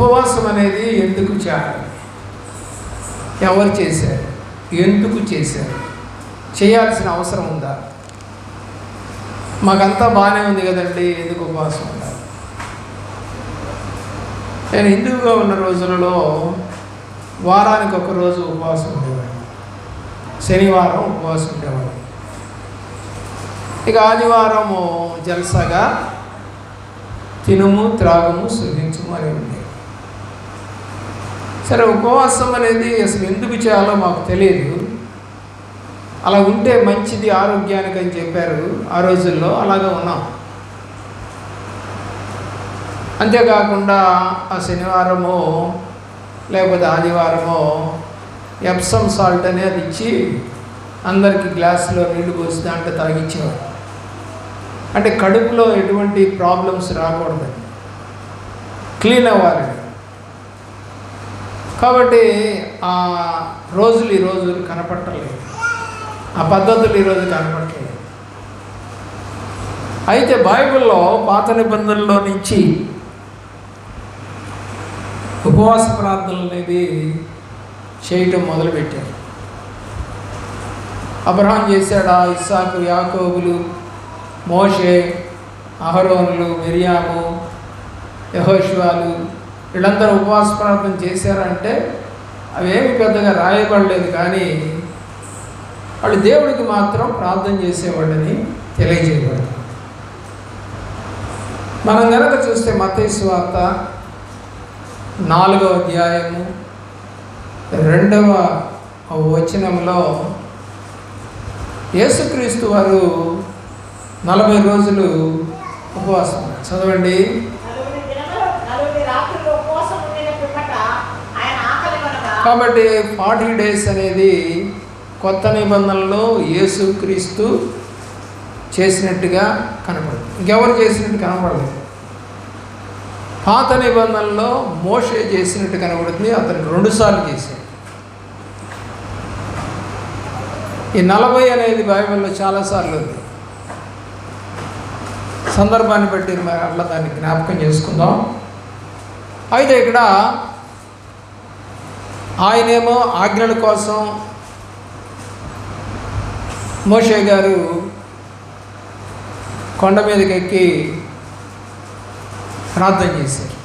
ఉపవాసం అనేది ఎందుకు చేయాలి? ఎవరు చేశారు? ఎందుకు చేశారు? చేయాల్సిన అవసరం ఉందా? మాకంతా బాగానే ఉంది కదండి ఎందుకు ఉపవాసం ఉండాలి? నేను హిందువుగా ఉన్న రోజులలో వారానికి ఒక రోజు ఉపవాసం ఉండేవాడిని. శనివారం ఉపవాసం ఉండేవాడిని. ఇక ఆదివారము జలసగా తినుము త్రాగము సుఖించుము అని సరే ఉపవాసం అనేది అసలు ఎందుకు చేయాలో మాకు తెలియదు. అలా ఉంటే మంచిది ఆరోగ్యానికి అని చెప్పారు ఆ రోజుల్లో అలాగే ఉన్నాం. అంతేకాకుండా ఆ శనివారము లేకపోతే ఆదివారమో ఎప్సమ్ సాల్ట్ అనేది ఇచ్చి అందరికి గ్లాసులో నీళ్ళు పోసి దాంట్లో తాగించేవారు. అంటే కడుపులో ఎటువంటి ప్రాబ్లమ్స్ రాకూడదు. క్లీన్ అవ్వాలండి కాబట్టి ఆ రోజులు ఈ రోజు కనపట్టలేదు. ఆ పద్ధతులు ఈరోజు కనపట్టలేదు. అయితే బైబిల్లో పాత నిబంధనలో నుంచి ఉపవాస ప్రార్థనలు అనేది చేయటం మొదలుపెట్టారు. అబ్రహాం చేశాడా ఇస్సాకు యాకోబులు మోషే అహరోనులు మిరియాము యహోష్వాలు వీళ్ళందరూ ఉపవాస ప్రార్థన చేశారంటే అవేమి పెద్దగా రాయబడలేదు కానీ వాళ్ళు దేవుడికి మాత్రం ప్రార్థన చేసేవాళ్ళని తెలియజేయబడతారు మనం కనుక చూస్తే మతేసు వార్త నాలుగవ అధ్యాయము రెండవ వచనంలో యేసుక్రీస్తు వారు నలభై రోజులు ఉపవాసం. చదవండి. కాబట్టి ఫార్టీ డేస్ అనేది కొత్త నిబంధనలో యేసుక్రీస్తు చేసినట్టుగా కనపడదు ఇంకెవరు చేసినట్టు కనపడలేదు పాత నిబంధనలో మోషే చేసినట్టు కనబడుతుంది అతను రెండుసార్లు చేశాడు. ఈ నలభై అనేది బైబిల్లో చాలాసార్లు ఉంది. సందర్భాన్ని బట్టి మరి అట్లా దాన్ని జ్ఞాపకం చేసుకుందాం. అయితే ఇక్కడ ఆయనేమో ఆజ్ఞల కోసం మోషే గారు కొండ మీదకి ఎక్కి ప్రార్థన చేశారు.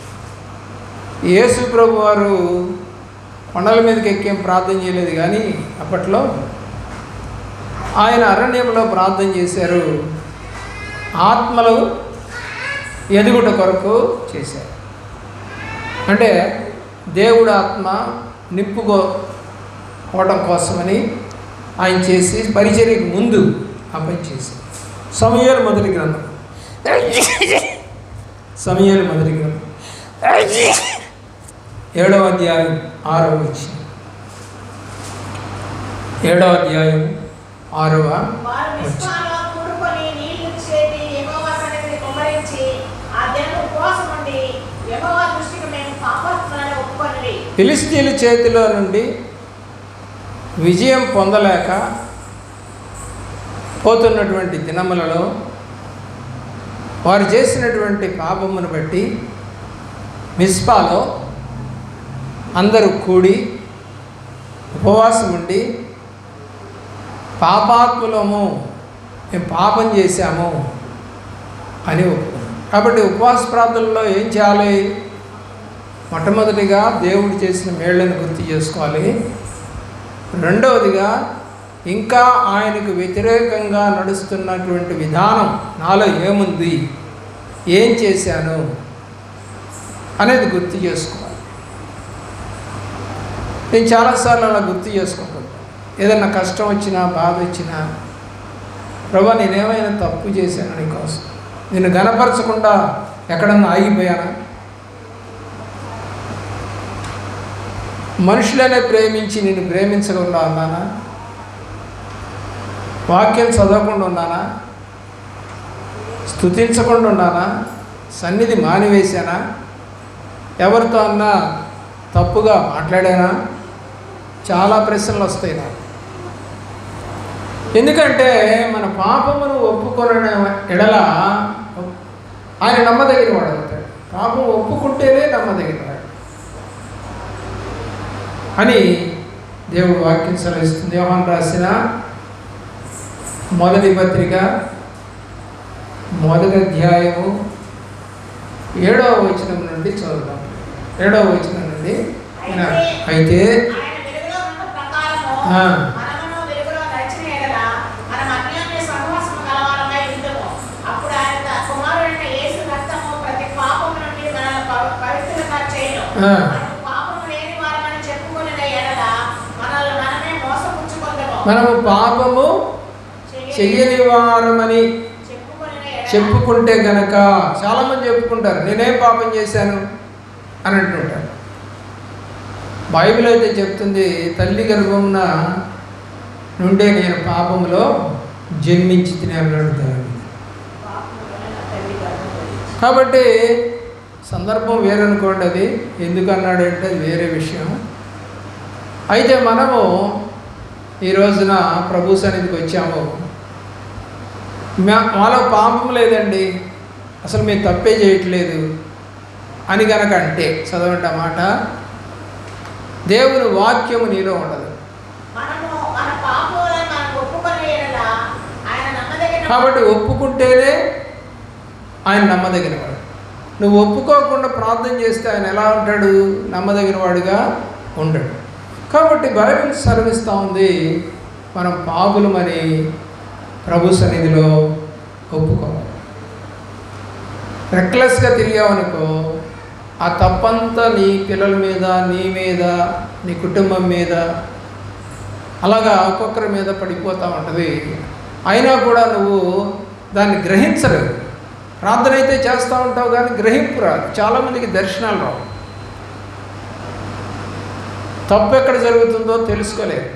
యేసు ప్రభు వారు కొండల మీదకి ఎక్కి ప్రార్థన చేయలేదు కానీ అప్పట్లో ఆయన అరణ్యంలో ప్రార్థన చేశారు. ఆత్మలు ఎదుగుట కొరకు చేశారు. అంటే దేవుడు ఆత్మ నింపుకో పోవడం కోసమని ఆయన చేసి పరిచర్యకు ముందు ఆ పని చేశారు. సమయాలు మొదటి గ్రంథం. సమయాలు మొదటి గ్రంథం. ఏడవ అధ్యాయం ఆరవ వచ్చి ఏడవ అధ్యాయం ఆరవ వచ్చి మిస్పాలో ఫిలిస్తీన్ల చేతిలో నుండి విజయం పొందలేక పోతున్నటువంటి దినములలో వారు చేసినటువంటి పాపమును బట్టి మిస్పాలో అందరూ కూడి ఉపవాసం ఉండి పాపాత్ములము మేము పాపం చేశాము అని కాబట్టి ఉపవాస ప్రార్థనలో ఏం చేయాలి? మొట్టమొదటిగా దేవుడు చేసిన మేళ్ళను గుర్తు చేసుకోవాలి. రెండవదిగా ఇంకా ఆయనకు వ్యతిరేకంగా నడుస్తున్నటువంటి విధానం నాలో ఏముంది? ఏం చేశాను? అనేది గుర్తు చేసుకోవాలి. నేను చాలాసార్లు అలా గుర్తు చేసుకుంటాను. ఏదైనా కష్టం వచ్చినా బాధ వచ్చినా ప్రభా నేనేమైనా తప్పు చేశాను నీకోసం నేను గనపరచకుండా ఎక్కడన్నా ఆగిపోయానా? మనుషులనే ప్రేమించి నేను ప్రేమించకుండా ఉన్నానా వాక్యం చదవకుండా ఉన్నానా? స్థుతించకుండా ఉన్నానా? సన్నిధి మానివేశానా? ఎవరితో అన్నా తప్పుగా మాట్లాడానా? చాలా ప్రశ్నలు వస్తాయి నాకు. ఎందుకంటే మన పాపమును ఒప్పుకొన ఎడల ఆయన నమ్మదగిన వాడు అవుతాడు పాపం ఒప్పుకుంటేనే నమ్మదగిన అని దేవుడు వాక్యం సెలవిస్తుంది. యోహాన్ రాసిన మొదటి పత్రిక మొదటి అధ్యాయము ఏడవ వచనం నుండి చదువుదాం. ఏడవ వచనం నుండి అయితే ఆ. మనమును వెలుగులో నడిచిన ఎడల మనం అన్యోన్య సహవాసము గలవారమై ఉందుము. అప్పుడు ఆయన తన కుమారుడైన యేసు రక్తము ప్రతి పాపము నుండి మనల్ని పవి- పవిత్రులుగా చేయును. ఆ. మనము పాపము లేని వారమని చెప్పుకొనిన ఎడల మనల్ని మనమే మోసపుచ్చుకొందుము. మనము పాపము చెయ్యని వారమని చెప్పుకుంటే గనక చాలామంది చెప్పుకుంటారు నేనేం పాపం చేశాను? అని అంటుంటారు. బైబిల్ అయితే చెప్తుంది తల్లి గర్భమున నుండే నేను పాపములో జన్మించి తినేవాడుతాను కాబట్టి సందర్భం వేరనుకోండి అది. ఎందుకు అన్నాడంటే అది వేరే విషయం. అయితే మనము ఈ రోజున ప్రభు సన్నిధికి వచ్చాము. మాలో పాపం లేదండి. అసలు మేము తప్పే చేయట్లేదు అని గనక అంటే చదవండి మాట. దేవుని వాక్యము నీలో ఉండదు. కాబట్టి ఒప్పుకుంటేనే ఆయన నమ్మదగిన వాడు నువ్వు ఒప్పుకోకుండా ప్రార్థన చేస్తే ఆయన ఎలా ఉంటాడు? నమ్మదగిన వాడుగా ఉండడు. కాబట్టి బైబిల్ సెలవిస్తూ ఉంది. మనం పాపులమని ప్రభు సన్నిధిలో ఒప్పుకోవాలి. రెక్లెస్గా తిరిగావనుకో ఆ తప్పంతా నీ పిల్లల మీద నీ మీద నీ కుటుంబం మీద అలాగా ఒక్కొక్కరి మీద పడిపోతూ ఉంటుంది. అయినా కూడా నువ్వు దాన్ని గ్రహించలేవు. ప్రార్థన అయితే చేస్తూ ఉంటావు కానీ గ్రహింపు రాదు. చాలామందికి దర్శనాలు రావు. తప్పు ఎక్కడ జరుగుతుందో తెలుసుకోలేరు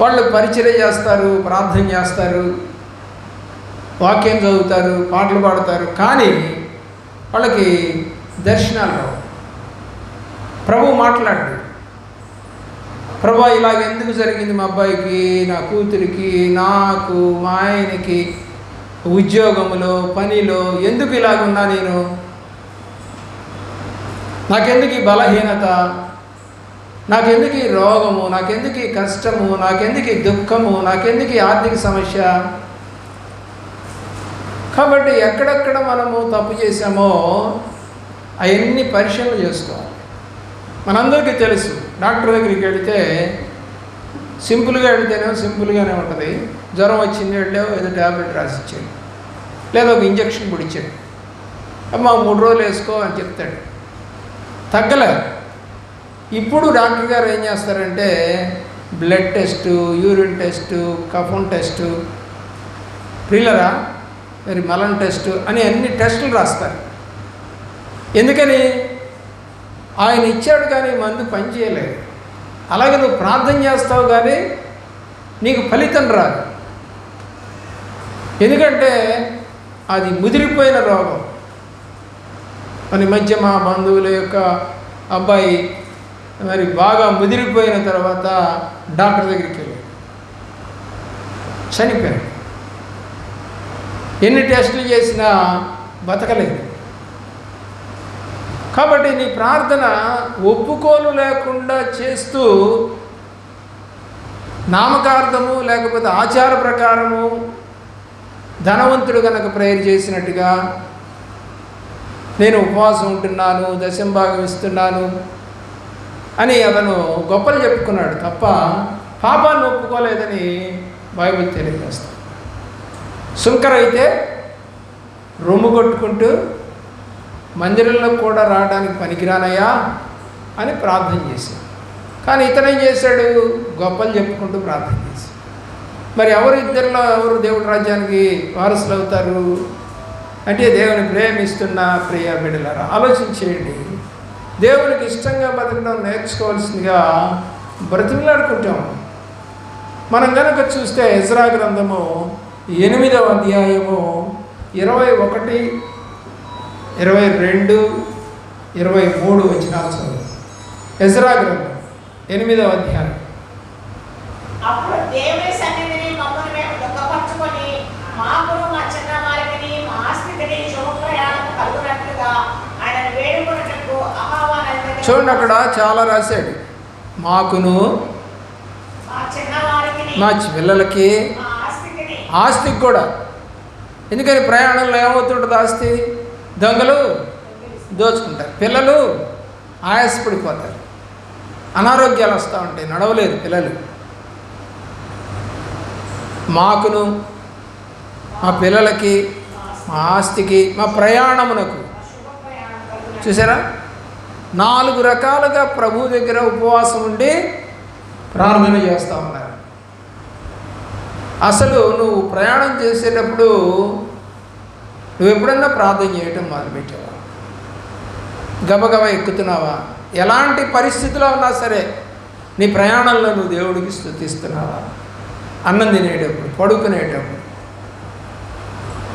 వాళ్ళు పరిచయం చేస్తారు ప్రార్థన చేస్తారు వాక్యం చదువుతారు పాటలు పాడతారు కానీ వాళ్ళకి దర్శనాలు రావు. ప్రభు మాట్లాడు. ప్రభా ఇలాగ ఎందుకు జరిగింది మా అబ్బాయికి నా కూతురికి నాకు మా ఆయనకి ఉద్యోగంలో పనిలో ఎందుకు ఇలాగున్నా నేను? నాకెందుకు ఈ బలహీనత? నాకెందుకు ఈ రోగము? నాకెందుకు ఈ కష్టము? నాకెందుకు ఈ దుఃఖము? నాకెందుకు ఈ ఆర్థిక సమస్య? కాబట్టి ఎక్కడెక్కడ మనము తప్పు చేసామో అవన్నీ పరిశీలన చేసుకోవాలి. మనందరికీ తెలుసు డాక్టర్ దగ్గరికి వెళితే సింపుల్గా వెళితేనే సింపుల్గానే ఉంటుంది. జ్వరం వచ్చింది వెళ్ళావు ఏదో ట్యాబ్లెట్ రాసిచ్చాడు. లేదా ఒక ఇంజక్షన్ పొడిచాడు అమ్మ అమ్మా మూడు రోజులు వేసుకో అని చెప్తాడు. తగ్గలేదు. ఇప్పుడు డాక్టర్ గారు ఏం చేస్తారంటే బ్లడ్ టెస్టు యూరిన్ టెస్టు కఫం టెస్టు ప్రిల్లరా మరి మలం టెస్టు అని అన్ని టెస్టులు రాస్తారు. ఎందుకని? ఆయన ఇచ్చాడు కానీ మందు పనిచేయలేదు అలాగే నువ్వు ప్రార్థన చేస్తావు కానీ నీకు ఫలితం రాదు. ఎందుకంటే అది ముదిరిపోయిన రోగం. మన మధ్య మా బంధువుల యొక్క అబ్బాయి మరి బాగా ముదిరిపోయిన తర్వాత డాక్టర్ దగ్గరికి వెళ్ళాడు. చనిపోయాడు. ఎన్ని టెస్టులు చేసినా బతకలేదు. కాబట్టి నీ ప్రార్థన ఒప్పుకోలు లేకుండా చేస్తూ నామకార్థము లేకపోతే ఆచార ప్రకారము ధనవంతుడు కనుక ప్రేయర్ చేసినట్టుగా నేను ఉపవాసం ఉంటున్నాను దశంభాగం ఇస్తున్నాను అని అతను గొప్పలు చెప్పుకున్నాడు తప్ప పాపాన్ని ఒప్పుకోలేదని బైబిల్ తెలియజేస్తాడు శుంకర్ అయితే రొమ్ము కొట్టుకుంటూ మందిరంలో కూడా రావడానికి పనికిరానయ్యా అని ప్రార్థన చేశాడు. కానీ ఇతనేం చేశాడు? గొప్పలు చెప్పుకుంటూ ప్రార్థన చేశాడు. మరి ఎవరు ఇద్దరిలో ఎవరు దేవుడి రాజ్యానికి వారసులు అవుతారు అంటే దేవుని ప్రేమిస్తున్న ప్రియ బిడ్డలారా ఆలోచించేయండి. దేవునికి ఇష్టంగా బతకడం నేర్చుకోవాల్సిందిగా బ్రతిమలాడుకుంటాం. మనం కనుక చూస్తే ఇజ్రా గ్రంథము ఎనిమిదవ అధ్యాయము ఇరవై ఒకటి ఇరవై రెండు ఇరవై మూడు వచ్చిన చదువు. ఎజ్రా గ్రంథం ఎనిమిదవ అధ్యాయం. అప్పుడు దేవుని సన్నిధిని మమ్మల్ని మేము దుఃఖపరచుకొని మాకు మా చిన్న వారికి మా ఆస్తిని శుభప్రయాణం కలుగునట్లుగా ఆయన వేడుకొనుటకు అహావా నది దగ్గర చూడండి అక్కడ చాలా రాశాడు. మాకును మా పిల్లలకి ఆస్తికి. కూడా. ఎందుకని ప్రయాణంలో ఏమవుతుంటుంది ఆస్తి? దొంగలు దోచుకుంటారు. పిల్లలు ఆయాసపడిపోతారు. అనారోగ్యాలు వస్తూ ఉంటాయి. నడవలేదు పిల్లలు. మాకును మా పిల్లలకి మా ఆస్తికి మా ప్రయాణమునకు. చూసారా? నాలుగు రకాలుగా ప్రభు దగ్గర ఉపవాసం ఉండి ప్రార్థన చేస్తూ ఉన్నారు. అసలు నువ్వు ప్రయాణం చేసేటప్పుడు నువ్వు ఎప్పుడన్నా ప్రార్థన చేయటం మొదలుపెట్టావా? గబగబ ఎక్కుతున్నావా? ఎలాంటి పరిస్థితిలో ఉన్నా సరే నీ ప్రయాణంలో నువ్వు దేవుడికి స్థుతిస్తున్నావా అన్నం తినేటప్పుడు పడుకునేటప్పుడు.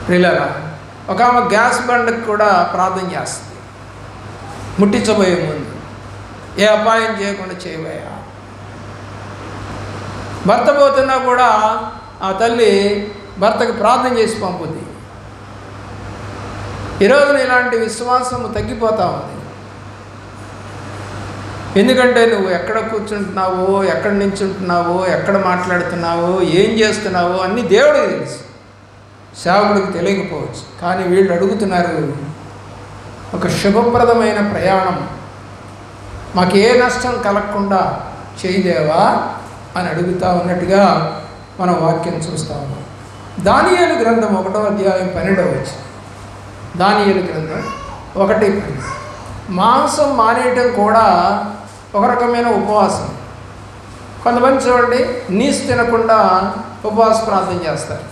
ప్రిల్లరా ఒక ఆమె గ్యాస్ బండకు కూడా ప్రార్థన చేస్తుంది. ముట్టించబోయే ముందు. ఏ అపాయం చేయకుండా చేయబోయా? భర్త పోతున్నా కూడా ఆ తల్లి భర్తకు ప్రార్థన చేసి పంపుద్ది. ఈరోజున ఇలాంటి విశ్వాసము తగ్గిపోతా ఉంది. ఎందుకంటే నువ్వు ఎక్కడ కూర్చుంటున్నావో ఎక్కడ నించుంటున్నావో ఎక్కడ మాట్లాడుతున్నావో ఏం చేస్తున్నావో అన్నీ దేవుడికి తెలుసు. సేవకుడికి తెలియకపోవచ్చు. కానీ వీళ్ళు అడుగుతున్నారు ఒక శుభప్రదమైన ప్రయాణం. మాకు ఏ నష్టం కలగకుండా చేయదేవా అని అడుగుతా ఉన్నట్టుగా మనం వాక్యం చూస్తాము దానియలు గ్రంథం ఒకటో అధ్యాయం పన్నెండవ వచ్చి దానియలు గ్రంథం ఒకటి పన్నెండు. మాంసం మానేయటం కూడా ఒక రకమైన ఉపవాసం. కొంతమంది చూడండి నీసు తినకుండా ఉపవాస ప్రార్థన చేస్తారు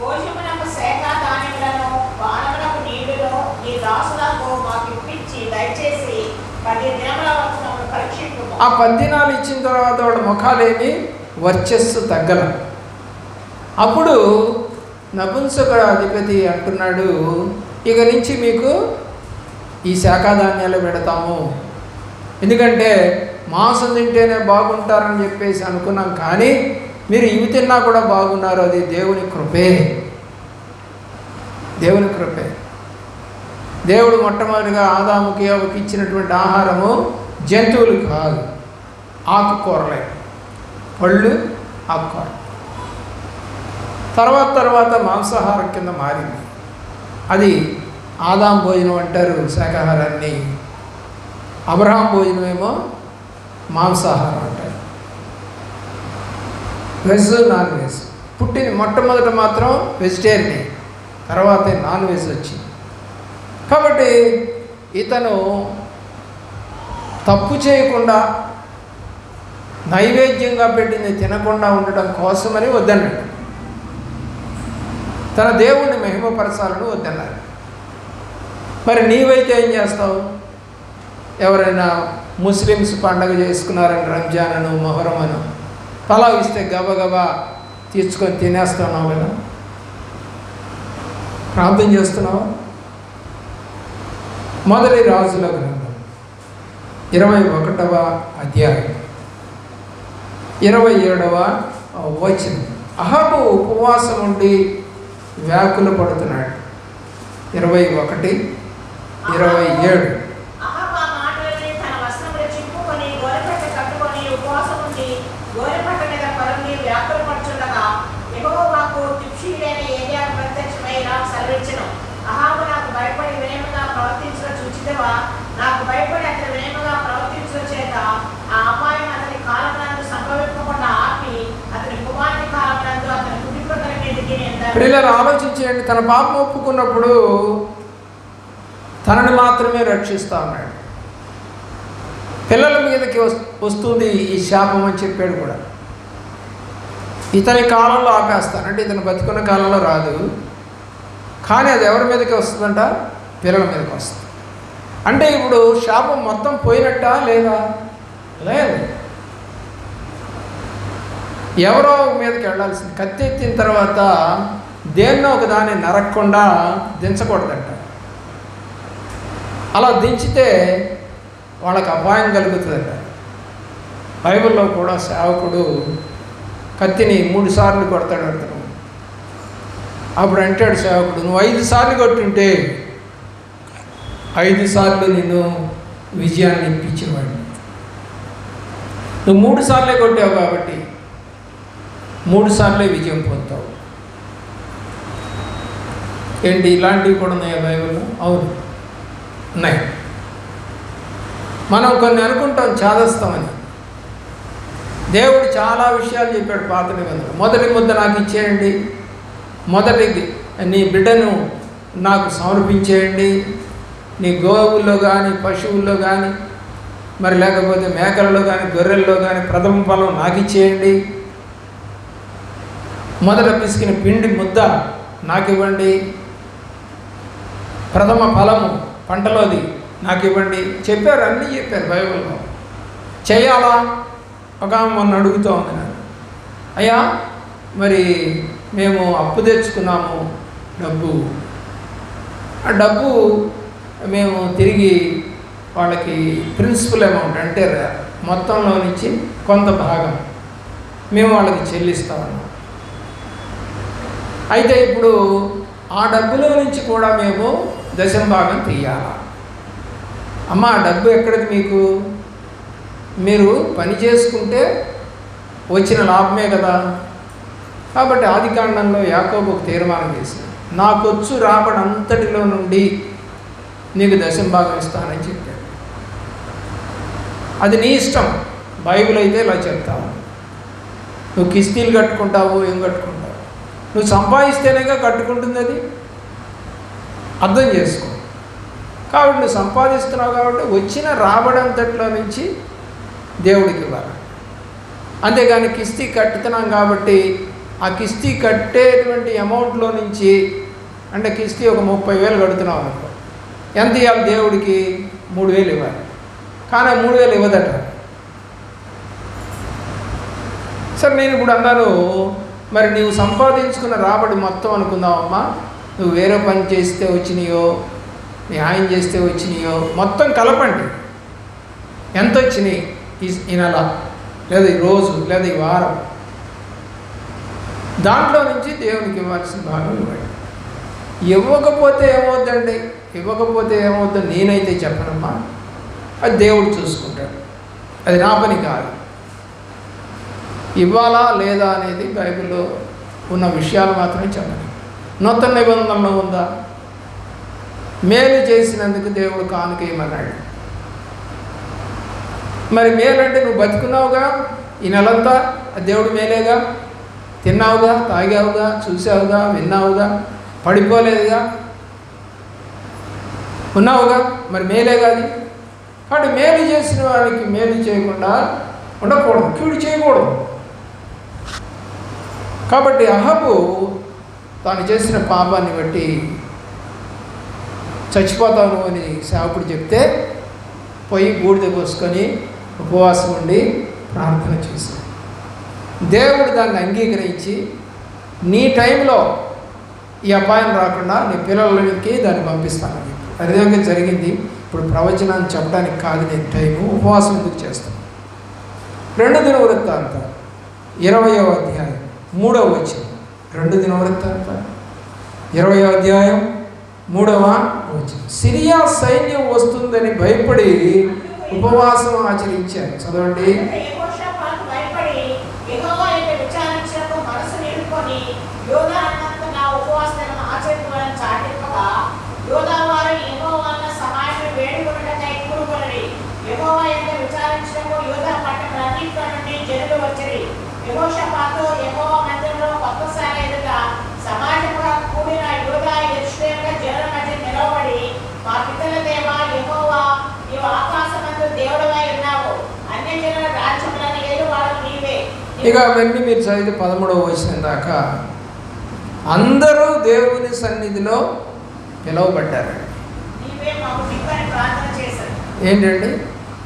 భోజనమునకు శాఖ ధాన్యములను పానమునకు నీళ్ళను నీ దాసులకు మాకు ఇప్పించి దయచేసి పది దినముల వరకు మమ్మల్ని పరీక్షింపు ఆ పద్దినాలు ఇచ్చిన తర్వాత వాళ్ళ ముఖాలేమి వర్చస్సు తగ్గల. అప్పుడు నపుంసక అధిపతి అంటున్నాడు ఇక నుంచి మీకు ఈ శాఖాధాన్యాలు పెడతాము. ఎందుకంటే మాంసం తింటేనే బాగుంటారని చెప్పేసి అనుకున్నాం కానీ మీరు ఇవి తిన్నా కూడా బాగున్నారు. అది దేవుని కృపే. దేవుని కృపే. దేవుడు మొట్టమొదటిగా ఆదాముకి అవకి ఇచ్చినటువంటి ఆహారము జంతువులు కాదు ఆకుకూరలే. పళ్ళు ఆకుకూర. తర్వాత తర్వాత మాంసాహారం కింద మారింది. అది ఆదాం భోజనం అంటారు శాకాహారాన్ని. అబ్రహాం భోజనం ఏమో మాంసాహారం అంటారు. Veg non veg. పుట్టిన మొట్టమొదట మాత్రం వెజిటేరియన్. తర్వాతే నాన్ వెజ్ వచ్చింది. కాబట్టి ఇతను తప్పు చేయకుండా నైవేద్యంగా పెట్టింది తినకుండా ఉండడం కోసమని వద్దన్నాడు. తన దేవుణ్ణి మహిమపరచాలని వద్దన్నారు. మరి నీవైతే ఏం చేస్తావు? ఎవరైనా ముస్లిమ్స్ పండగ చేసుకున్నారని రంజాన్ అను మొహరం అను పలావ్ ఇస్తే గబగబా తీర్చుకొని తినేస్తున్నావు కదా. ప్రార్థన చేస్తున్నావా? మొదటి రాజుల గ్రంథం ఇరవై ఒకటవ అధ్యాయం. ఇరవై ఏడవ వచనం. అహబు ఉపవాసం ఉండి వ్యాకుల పడుతున్నాడు. ఇరవై ఒకటి ఇరవై ఏడు అహబా మాటలని తన వస్త్రములు చింపుకొని గోరెపట్ట కట్టుకొని ఉపవాసం ఉండి గోరెపట్ట మీద పరుండి వ్యాకులు పడుచుండగా యెహోవాకు తిప్షీలైన ఏరియా ప్రత్యక్షమై ఇలా సెలవిచ్చెను అహాబు నాకు భయపడి వినయముగా ప్రవర్తించడం చూచితేవా నాకు భయపడి అతని వినయముగా ప్రవర్తించడం చేత ఆ అపాయం అతని కాలమునందు సంభవింపకుండా ఆపి అతని కుమారుని కాలమునందు అతని కుటుంబకుల ప్రియులను ఆలోచించేయండి తన పాపం ఒప్పుకున్నప్పుడు తనని మాత్రమే రక్షిస్తా ఉన్నాడు. పిల్లల మీదకి వస్తుంది ఈ శాపం అని చెప్పాడు కూడా. ఇతని కాలంలో ఆపేస్తాను. అంటే ఇతను బతుకున్న కాలంలో రాదు. కానీ అది ఎవరి మీదకి వస్తుందంట? పిల్లల మీదకి వస్తుంది. అంటే ఇప్పుడు శాపం మొత్తం పోయినట్టా లేదా? లేదు. ఎవరో మీదకి వెళ్ళాల్సింది. కత్తి ఎత్తిన తర్వాత దేన్నో ఒక దాన్ని నరక్కుండా దించకూడదంట. అలా దించితే వాళ్ళకి అపాయం కలుగుతుందంట. బైబిల్లో కూడా సేవకుడు కత్తిని మూడు సార్లు కొడతాడు అతను అప్పుడు అంటాడు సేవకుడు నువ్వు ఐదు సార్లు కొట్టుంటే ఐదు సార్లు నిన్ను విజయాన్ని ఇప్పించేవాడిని. నువ్వు మూడు సార్లే కొట్టావు కాబట్టి మూడు సార్లే విజయం పొందుతావు. ఏంటి ఇలాంటివి కూడా ఉన్నాయా బైబిల్లో? అవును. ఉన్నాయి. మనం కొన్ని అనుకుంటాం చాదస్తామని దేవుడు చాలా విషయాలు చెప్పాడు పాత నిబంధన మొదటి ముద్ద నాకు ఇచ్చేయండి. మొదటి నీ బిడ్డను నాకు సమర్పించేయండి. నీ గోవుల్లో కానీ పశువుల్లో కానీ మరి లేకపోతే మేకలలో కానీ గొర్రెల్లో కానీ ప్రథమ ఫలం నాకు ఇచ్చేయండి. మొదట పిసికిన పిండి ముద్ద నాకు ఇవ్వండి. ప్రథమ ఫలము పంటలోది. నాకు ఇవ్వండి. చెప్పారు అన్నీ చెప్పారు బైబిల్లో. చేయాలా? ఒక మొన్న అడుగుతూ ఉంది నన్ను. అయ్యా మరి మేము అప్పు తెచ్చుకున్నాము డబ్బు. ఆ డబ్బు మేము తిరిగి వాళ్ళకి ప్రిన్సిపల్ అమౌంట్ అంటే మొత్తంలో నుంచి కొంత భాగం మేము వాళ్ళకి చెల్లిస్తామన్నాం అయితే ఇప్పుడు ఆ డబ్బులో నుంచి కూడా మేము దశంభాగం తీయాలా? అమ్మ ఆ డబ్బు ఎక్కడికి మీకు? మీరు పని చేసుకుంటే వచ్చిన లాభమే కదా? కాబట్టి ఆదికాండంలో యాకోబు తీర్మానం చేసింది నాకొచ్చు రాబడి అంతటిలో నుండి నీకు దశం భాగం ఇస్తానని చెప్పాడు. అది నీ ఇష్టం. బైబిల్ అయితే ఇలా చెప్తావు నువ్వు కిస్తీలు కట్టుకుంటావు ఏం కట్టుకుంటావు నువ్వు సంపాదిస్తేనేగా కట్టుకుంటుంది అది అర్థం చేసుకో. కాబట్టి నువ్వు సంపాదిస్తున్నావు కాబట్టి వచ్చిన రాబడంతట్లో నుంచి దేవుడికి ఇవ్వాలి. అంతేగాని కిస్తీ కట్టుతున్నాం కాబట్టి ఆ కిస్తీ కట్టేటువంటి అమౌంట్లో నుంచి అంటే కిస్తీ ఒక ముప్పై వేలు కడుతున్నాం అనుకో. ఎంత ఇవ్వాలి దేవుడికి? మూడు వేలు ఇవ్వాలి. కానీ మూడు వేలు ఇవ్వదట. సార్ నేను ఇప్పుడు అన్నాను మరి నీవు సంపాదించుకున్న రాబడి మొత్తం అనుకుందామమ్మా నువ్వు వేరే పని చేస్తే వచ్చినాయో న్యాయం చేస్తే వచ్చినాయో మొత్తం కలపండి. ఎంత వచ్చినాయి ఈ ఈ నెల? లేదా ఈ రోజు? లేదా ఈ వారం? దాంట్లో నుంచి దేవునికి ఇవ్వాల్సిన భాగం ఇవ్వండి. ఇవ్వకపోతే ఏమవుద్దండి? ఇవ్వకపోతే ఏమవుద్దో నేనైతే చెప్పనమ్మా. అది దేవుడు చూసుకుంటాడు. అది నా పని కాదు. ఇవ్వాలా లేదా అనేది బైబిల్లో ఉన్న విషయాలు మాత్రమే చెప్పండి. నూతన నిబంధనలో ఉందా? మేలు చేసినందుకు దేవుడు కానుక ఇవ్వమన్నాడు మరి మేలంటే నువ్వు బతుకున్నావుగా? ఈ నెలంతా ఆ దేవుడు మేలేగా? తిన్నావుగా? తాగావుగా? చూసావుగా విన్నావుగా? పడిపోలేదుగా? ఉన్నావుగా? మరి మేలే కాదు కాబట్టి మేలు చేసిన వారికి మేలు చేయకుండా ఉండకూడదు కీడు చేయకూడదు. కాబట్టి అహబు తాను చేసిన పాపాన్ని బట్టి చచ్చిపోతాను అని సేవకుడు చెప్తే పోయి బూడిద పోసుకొని ఉపవాసం ఉండి ప్రార్థన చేశాడు. దేవుడు దాన్ని అంగీకరించి నీ టైంలో ఈ అపాయం రాకుండా నీ పిల్లలకి దాన్ని పంపిస్తాను అదేవిధంగా జరిగింది. ఇప్పుడు ప్రవచనాన్ని చెప్పడానికి కాదు నేను టైము ఉపవాసం ఎందుకు చేస్తాను? రెండు దిన వృత్తాంత ఇరవయో అధ్యాయం. మూడవ వచనం. రెండు దినవృత్తాంత ఇరవై అధ్యాయం మూడవ వచనం. సిరియా సైన్యం వస్తుందని భయపడి ఉపవాసం ఆచరించారు. చదవండి యెహోషాపాతు భయపడి యెహోవా యొక్క విచారించకు మనసు నిలుపుకొని యోధా అన్నంతగా ఉపవాసాలను ఆచరించాలని చాటింపగా యోధా వారు యెహోవా అన్న సహాయం వేడుకొనుటకై కూడుకొనడి యెహోవా యొక్క విచారించకు యోధా పట్టణాన్నింటి నుండి జనులు వచ్చిరి యెహోషాపాతు యెహోవా మందిరంలో కొత్త సాల ఎదుట సమాజముగా కూడిన యోధా యెరూషలేము జనుల మధ్య నిలవబడి మా పితల దేవా యెహోవా నీవు ఆకాశమందు దేవుడవై ఉన్నావు. అన్య జనుల రాజ్యములను ఏలువాడు నీవే. ఇక అవన్నీ మీరు చదివితే పదమూడవ వచ్చిన దాకా. అందరూ దేవుని సన్నిధిలో పిలువబడ్డారు. ఏంటండి?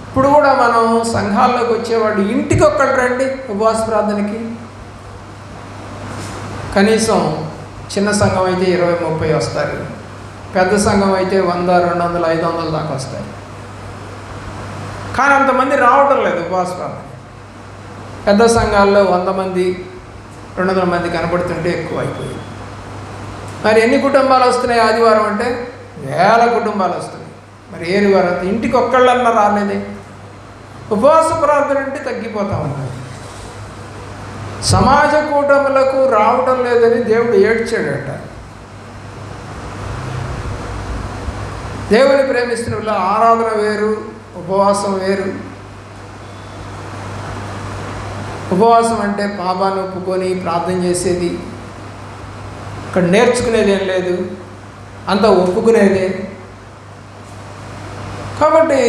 ఇప్పుడు కూడా మనం సంఘాల్లోకి వచ్చేవాళ్ళు ఇంటికి ఒక్కడు రండి ఉపవాస ప్రార్థనకి. కనీసం చిన్న సంఘం అయితే ఇరవై ముప్పై వస్తారు. పెద్ద సంఘం అయితే వంద రెండు వందలు ఐదు వందల దాకా వస్తాయి. కానీ అంతమంది రావటం లేదు ఉపవాస పెద్ద సంఘాల్లో వంద మంది రెండు వందల మంది కనబడుతుంటే ఎక్కువ అయిపోయింది. మరి ఎన్ని కుటుంబాలు వస్తున్నాయి ఆదివారం అంటే? వేల కుటుంబాలు వస్తున్నాయి. మరి ఏరి వారు ఇంటికి ఒక్కళ్ళన్నా రాలేదే. ఉపవాస ప్రార్థన అంటే తగ్గిపోతా ఉన్నారు సమాజ కూటములకు రావడం లేదని దేవుడు ఏడ్చాడట. దేవుని ప్రేమిస్తున్న వల్ల ఆరాధన వేరు ఉపవాసం వేరు. ఉపవాసం అంటే పాపాన్ని ఒప్పుకొని ప్రార్థన చేసేది. ఇక్కడ నేర్చుకునేది ఏం లేదు అంతా ఒప్పుకునేదే. కాబట్టి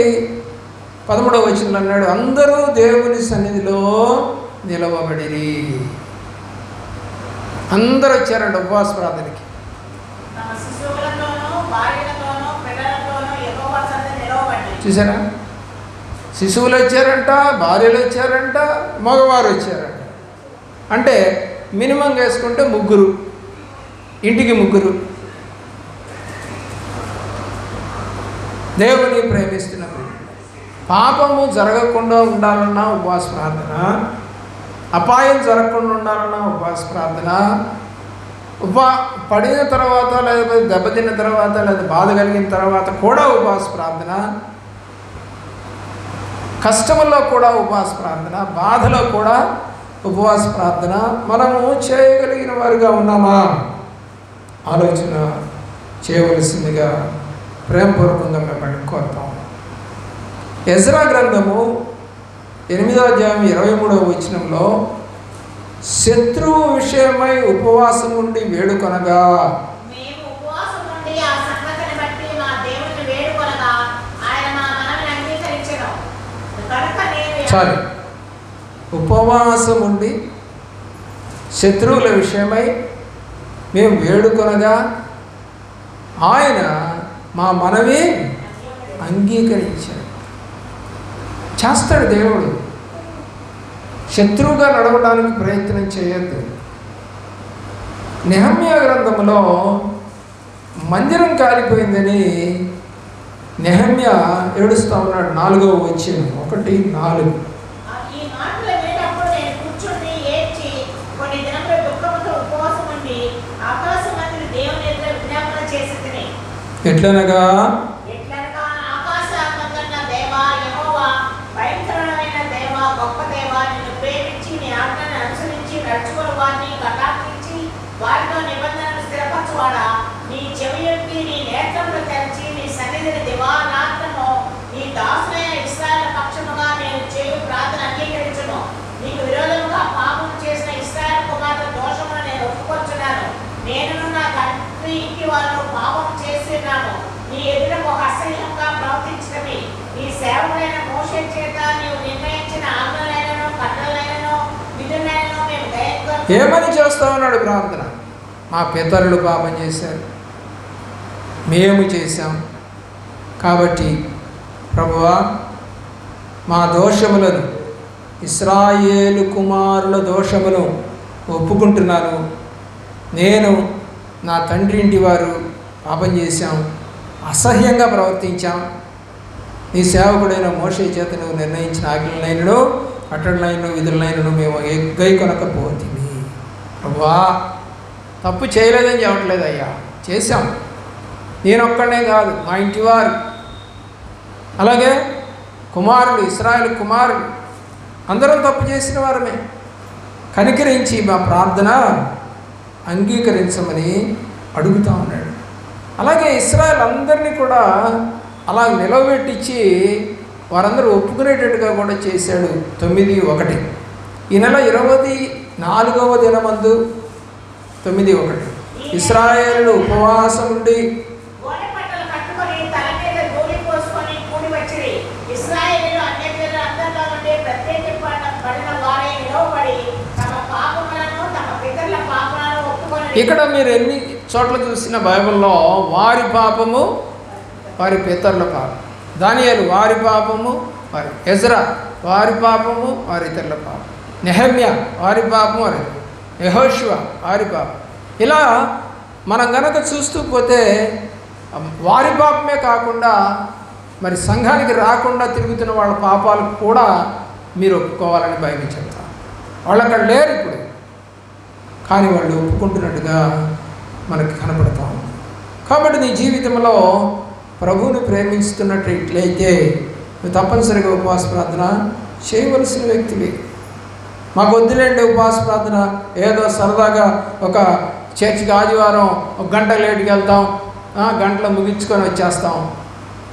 పదమూడవ వచ్చిన అన్నాడు అందరూ దేవుని సన్నిధిలో నిలవబడిరి. అందరూ వచ్చారండి ఉపవాస ప్రార్థనకి. చూసారా? శిశువులు వచ్చారంట భార్యలు వచ్చారంట మగవారు వచ్చారంట. అంటే మినిమం వేసుకుంటే ముగ్గురు ఇంటికి ముగ్గురు. దేవుని ప్రేమిస్తున్నారు పాపము జరగకుండా ఉండాలన్నా ఉపవాస ప్రార్థన. అపాయం జరగకుండా ఉండాలన్నా ఉపవాస ప్రార్థన. ఉపా పడిన తర్వాత లేకపోతే దెబ్బతిన్న తర్వాత లేదా బాధ కలిగిన తర్వాత కూడా ఉపవాస ప్రార్థన. కష్టముల్లో కూడా ఉపవాస ప్రార్థన బాధలో కూడా ఉపవాస ప్రార్థన మనము చేయగలిగిన వారుగా ఉన్నామా? ఆలోచన చేయవలసిందిగా ప్రేమపూర్వకంగా మిమ్మల్ని కోరుతాం. ఎజ్రా గ్రంథము ఎనిమిదో అధ్యాయం ఇరవై మూడవ వచనంలో శత్రువు విషయమై ఉపవాసం ఉండి వేడుకొనగా మేము ఉపవాసం నుండి ఆ సంగతిని బట్టి మా దేవుని వేడుకొనగా ఆయన మా మనల్ని అంగీకరించను కనుక సారీ. ఉపవాసం ఉండి శత్రువుల విషయమై మేము వేడుకొనగా ఆయన మా మనవి అంగీకరించాడు చేస్తాడు దేవుడు. శత్రువుగా నడవడానికి ప్రయత్నం చేయొద్దు. నిహమ్య గ్రంథంలో మందిరం కాలిపోయిందని నెహమ్య ఏడుస్తా ఉన్నాడు నాలుగవ వచ్చిన ఒకటి నాలుగు. ఆ ఈ మాటలు వినేటప్పుడు నేను కూర్చుండి ఏడ్చి కొన్ని దినములు దుఃఖముతో ఉపవాసం ఉండి ఆకాశం మంది దేవుని ఎదుట విజ్ఞాపన చేసి తిని ఎట్లనగా ఎట్లనగా ఆకాశాత్మకన్న దేవా యెహోవా భయంకరమైన దేవా గొప్ప దేవా నిన్ను ప్రేమించి నీ ఆజ్ఞను అనుసరించి నడుచుకుని వారిని కటాక్షించి వారితో నిబంధనలు స్థిరపరచువాడా నీ చెవి యొక్కి నీ నేత్రములు తెరచి నీ సన్నిధిని దివారాత్రము నీ దాసులైన ఇస్రాయల్ పక్షముగా నేను చేయు ప్రార్థన అంగీకరించును నీకు విరోధముగా పాపం చేసిన ఇస్రాయల్ కుమార్తె దోషమును నేను ఒప్పుకొచ్చున్నాను నేను నా తండ్రి భావం చేస్తున్నాను నీ ఎదుట ఒక అసహ్యంగా ప్రవర్తించడమే నీ సేవలైన మోషే చేత నీవు నిర్ణయించిన ఆజ్ఞలైనను కన్నులైనను విధులైనను మేము ఏమని చేస్తా ఉన్నాడు ప్రార్థన మా పితరులు పాపం చేశారు. మేము చేశాం? కాబట్టి ప్రభువా మా దోషములను ఇస్రాయేలు కుమారుల దోషమును ఒప్పుకుంటున్నాను. నేను నా తండ్రి ఇంటి వారు పాపం చేశాం. అసహ్యంగా ప్రవర్తించాం. నీ సేవకుడైన మోషే చేత నువ్వు నిర్ణయించిన ఆజ్ఞలైనను కట్టడలైన విధులైనను మేము ఎగ్గై కొనకపోతుంది ప్రభువా తప్పు చేయలేదని చెప్పట్లేదు అయ్యా చేశాం. నేనొక్కడనే కాదు మా ఇంటి వారు. అలాగే కుమారులు ఇస్రాయల్ కుమారులు అందరం తప్పు చేసిన వారమే. కనికరించి మా ప్రార్థన అంగీకరించమని అడుగుతా ఉన్నాడు. అలాగే ఇస్రాయల్ అందరినీ కూడా అలా నిలవబెట్టించి వారందరూ ఒప్పుకునేటట్టుగా కూడా చేశాడు తొమ్మిది ఒకటి. ఈ నెల ఇరవై నాలుగవ దినమందు తొమ్మిది ఒకటి. ఇస్రాయేలు ఉపవాసం ఉండి ఇక్కడ మీరు ఎన్ని చోట్ల చూసిన బైబిల్లో వారి పాపము వారి పితరుల పాపం. దానియాలు వారి పాపము వారి ఎజ్రా వారి పాపము వారి ఇతరుల పాపం. నెహమ్య వారి పాపం వారి యహోశివ వారి పాపం. ఇలా మనం గనక చూస్తూ పోతే వారి పాపమే కాకుండా మరి సంఘానికి రాకుండా తిరుగుతున్న వాళ్ళ పాపాలు కూడా మీరు ఒప్పుకోవాలని భయం చెప్తారు. వాళ్ళు అక్కడ లేరు ఇప్పుడు. కానీ వాళ్ళు ఒప్పుకుంటున్నట్టుగా మనకి కనపడతాం కాబట్టి నీ జీవితంలో ప్రభువుని ప్రేమిస్తున్నట్లయితే నువ్వు తప్పనిసరిగా ఉపవాస ప్రార్థన చేయవలసిన వ్యక్తివి. మాకు వద్దులేండి ఉపవాస ప్రార్థన. ఏదో సరదాగా ఒక చర్చికి ఆదివారం ఒక గంట లేట్కి వెళ్తాం. గంటలో ముగించుకొని వచ్చేస్తాం.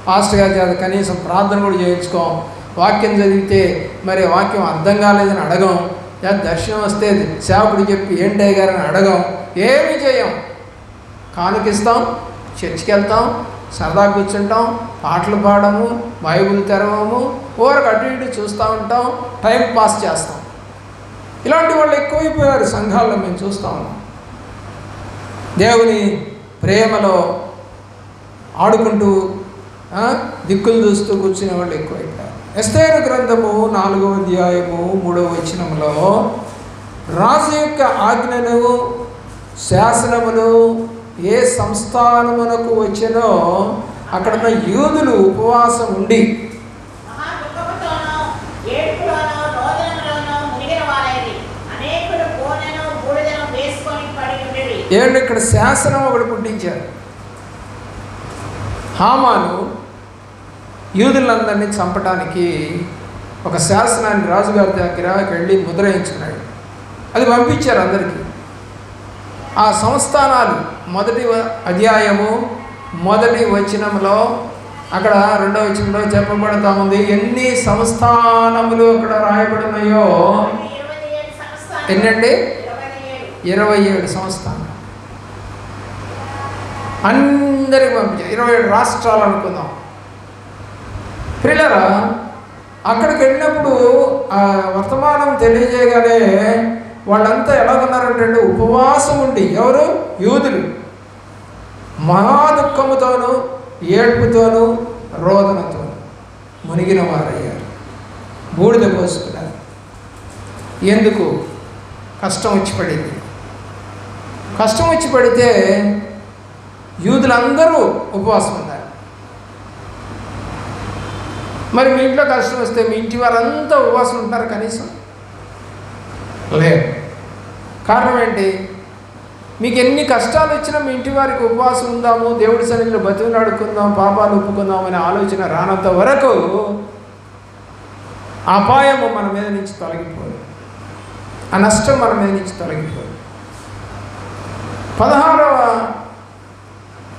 పాస్టర్ గారి చేత కనీసం ప్రార్థన కూడా చేయించుకోం. వాక్యం చదివితే మరి వాక్యం అర్థం కాలేదని అడగం. దర్శనం వస్తే సేవకుడు చెప్పి ఏంటయ్య గారని అడగం. ఏమి చేయం? కానుకిస్తాం చర్చికి వెళ్తాం సరదా కూర్చుంటాం పాటలు పాడము బైబుల్ తెరవము ఊరకు అటు ఇటు చూస్తూ ఉంటాం టైం పాస్ చేస్తాం. ఇలాంటి వాళ్ళు ఎక్కువైపోయారు సంఘాల్లో మేము చూస్తూ ఉన్నాం. దేవుని ప్రేమలో ఆడుకుంటూ దిక్కులు చూస్తూ కూర్చునే వాళ్ళు ఎక్కువైపోయారు. ఎస్తేరు గ్రంథము నాలుగవ అధ్యాయము మూడవ వచనంలో రాజు యొక్క ఆజ్ఞను శాసనములు ఏ సంస్థానమునకు వచ్చినో అక్కడ ఉన్న యూదులు ఉపవాసం ఉండి. ఏళ్ళు ఇక్కడ శాసనం ఒకటి పుట్టించారు హామాను యూదులందరినీ చంపడానికి ఒక శాసనాన్ని రాజుగారి దగ్గర వెళ్ళి ముద్రయించుకున్నాడు. అది పంపించారు అందరికీ. ఆ సంస్థానాలు మొదటి వ- అధ్యాయము మొదటి వచనంలో అక్కడ రెండవ వచనంలో చెప్పబడతా ఉంది. ఎన్ని సంస్థానములు అక్కడ రాయబడినాయో ఎన్నండి? ఇరవై ఏడు సంస్థానం అందరికి పంపించారు. ఇరవై ఏడు రాష్ట్రాలు అనుకుందాం. ప్రియులరా అక్కడికి వెళ్ళినప్పుడు ఆ వర్తమానం తెలియజేయగానే వాళ్ళంతా ఎలా ఉన్నారంటే ఉపవాసం ఉండి ఎవరు? యూదులు. మహా దుఃఖముతోనూ ఏడ్పుతోనూ రోదనతోనూ మునిగిన వారయ్యారు. బూడిద పోసుకున్నారు. ఎందుకు? కష్టం వచ్చి పడింది. కష్టం వచ్చి పడితే యూదులందరూ ఉపవాసం ఉన్నారు మరి మీ ఇంట్లో కష్టం వస్తే మీ ఇంటి వారంతా ఉపవాసం ఉంటారు కనీసం? లేదు కారణం ఏంటి? మీకు ఎన్ని కష్టాలు వచ్చినా మీ ఇంటి వారికి ఉపవాసం ఉందాము దేవుడి సన్నిధిలో ఆడుకుందాం పాపాలు ఒప్పుకుందాం అనే ఆలోచన రానంత వరకు అపాయము మన మీద నుంచి తొలగిపోదు. ఆ నష్టం మన మీద నుంచి తొలగిపోదు. పదహారవ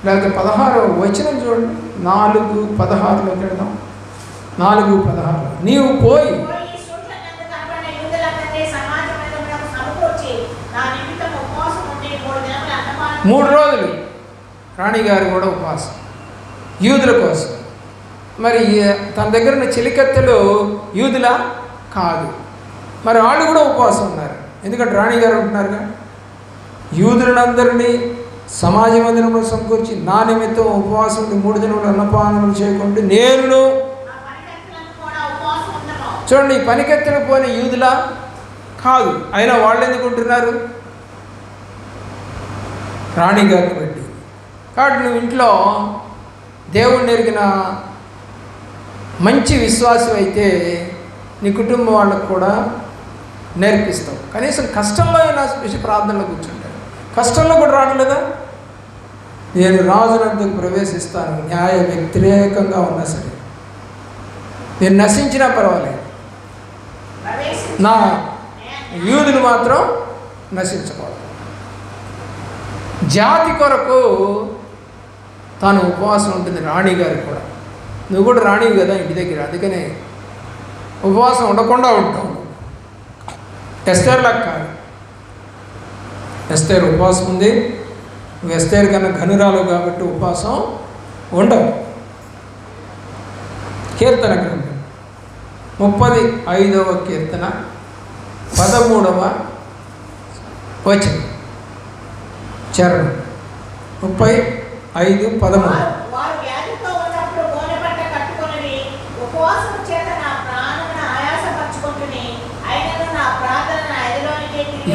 లేకపోతే పదహారవ వచనం చూడండి. నాలుగు పదహారులోకి వెళ్దాం నాలుగు పదహారు. నీవు పోయి మూడు రోజులు. రాణిగారు కూడా ఉపవాసం. యూదుల కోసం. మరి తన దగ్గర ఉన్న చెలికత్తెలు యూదులా కాదు. మరి వాళ్ళు కూడా ఉపవాసం ఉన్నారు. ఎందుకంటే రాణిగారు ఉంటున్నారుగా యూదులందరినీ సమాజ మందిరంలో సమకూర్చి నా నిమిత్తం ఉపవాసం ఉండి మూడు దినములు అన్నపానములు చేయకుండా నేను చూడండి ఈ పనికెత్తలు పోయిన యూదులా? కాదు. అయినా వాళ్ళు ఎందుకు ఉంటున్నారు రాణి బట్టి కాబట్టి నువ్వు ఇంట్లో దేవుణ్ణి ఎరిగిన మంచి విశ్వాసం అయితే నీ కుటుంబం వాళ్ళకు కూడా నేర్పిస్తావు. కనీసం కష్టంలో అయినా స్పెష ప్రార్థనలో కూర్చుంటాడు కష్టంలో కూడా రావట్లేదా? నేను రాజునందుకు ప్రవేశిస్తాను. న్యాయ వ్యతిరేకంగా ఉన్నా సరే. నేను నశించినా పర్వాలేదు. నా యూదులు మాత్రం నశించకూడదు జాతి కొరకు తాను ఉపవాసం ఉంటుంది రాణి గారు కూడా. నువ్వు కూడా రాణివి కదా ఇంటి దగ్గర అందుకనే ఉపవాసం ఉండకుండా ఉంటావు ఎస్తేర్లకు కాదు. ఎస్టేర్ ఉపవాసం ఉంది. నువ్వు ఎస్టేర్ కన్నా ఘనురాలు కాబట్టి ఉపవాసం ఉండవు. కీర్తన గ్రంథం ముప్పది ఐదవ కీర్తన పదమూడవ వచనం. చరణం. ముప్పై ఐదు పదమూడు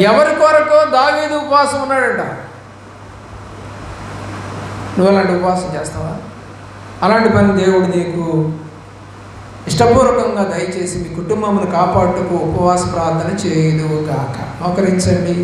ఎవరి కొరకో? దావీదు ఉపవాసం ఉన్నాడంట. నువ్వు అలాంటి ఉపవాసం చేస్తావా? అలాంటి పని దేవుడు నీకు ఇష్టపూర్వకంగా దయచేసి మీ కుటుంబమును కాపాడుటకు ఉపవాస ప్రార్థన చేయదు గాక మోకరించండి.